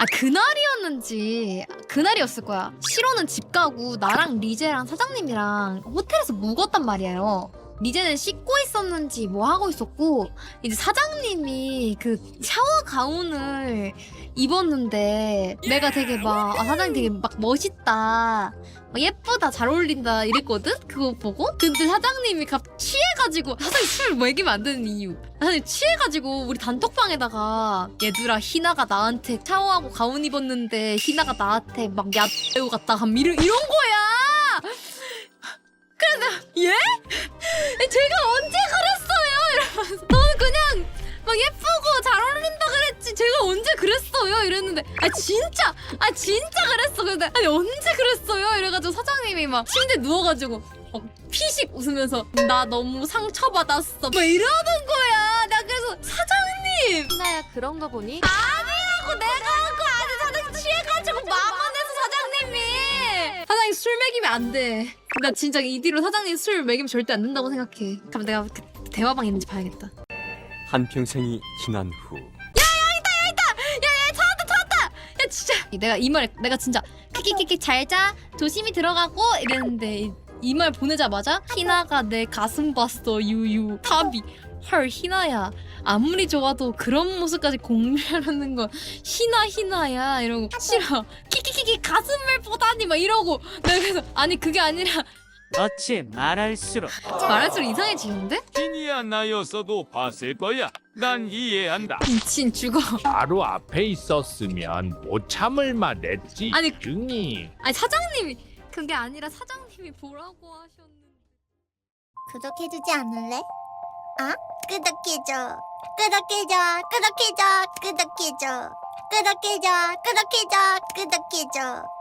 아 그날이었는지 그날이었을 거야. 시로는 집 가고 나랑 리제랑 사장님이랑 호텔에서 묵었단 말이에요. 리제는 씻고 있었는지 뭐 하고 있었고 이제 사장님이 그 샤워 가운을 입었는데 내가 되게 막 아, 사장님 되게 막 멋있다 막 예쁘다 잘 어울린다 이랬거든? 그거 보고? 근데 사장님이 갑 취해가지고 사장님 술 먹이면 안 되는 이유. 사장님 취해가지고 우리 단톡방에다가 얘들아 희나가 나한테 샤워하고 가운 입었는데 희나가 나한테 막 야배우 같다 한 이런 이런 거야! 그래서 예? 그랬어요? 이랬는데 아 진짜? 아 진짜 그랬어. 근데 아니 언제 그랬어요? 이래가지고 사장님이 막 침대 누워가지고 막 피식 웃으면서 나 너무 상처받았어. 막 이러는 거야. 나 그래서 사장님! 희나야 그런 거 보니? 아니라고 내가 한 거 아니 사장님 취해가지고 마만해서 사장님이. 사장님 술 먹이면 안돼나 진짜 이 뒤로 사장님 술 먹이면 절대 안 된다고 생각해. 그럼 내가 그 대화방 있는지 봐야겠다. 한평생이 지난 후 내가 이 말 내가 진짜 키키키키 잘자 조심히 들어가고 이랬는데 이말 보내자마자 희나가 내 가슴 봤어 유유. 답이 헐 희나야. 아무리 좋아도 그런 모습까지 공유하는 건 희나 희나야. 이러고 싫어. 키키키키 가슴을 보다니 막 이러고 내가 그래서 아니 그게 아니라 어찌 말할수록 말할수록 이상해지는데? 신이야 나였어도 봤을 거야. 난 이해한다. 미친 죽어 바로 앞에 있었으면 못 참을 만했지. 아니, 중이. 아니 사장님이 그게 아니라 사장님이 보라고 하셨는데 구독해주지 않을래? 아? 구독해줘. 구독해줘. 구독해줘. 구독해줘. 구독해줘. 구독해줘. 구독해줘.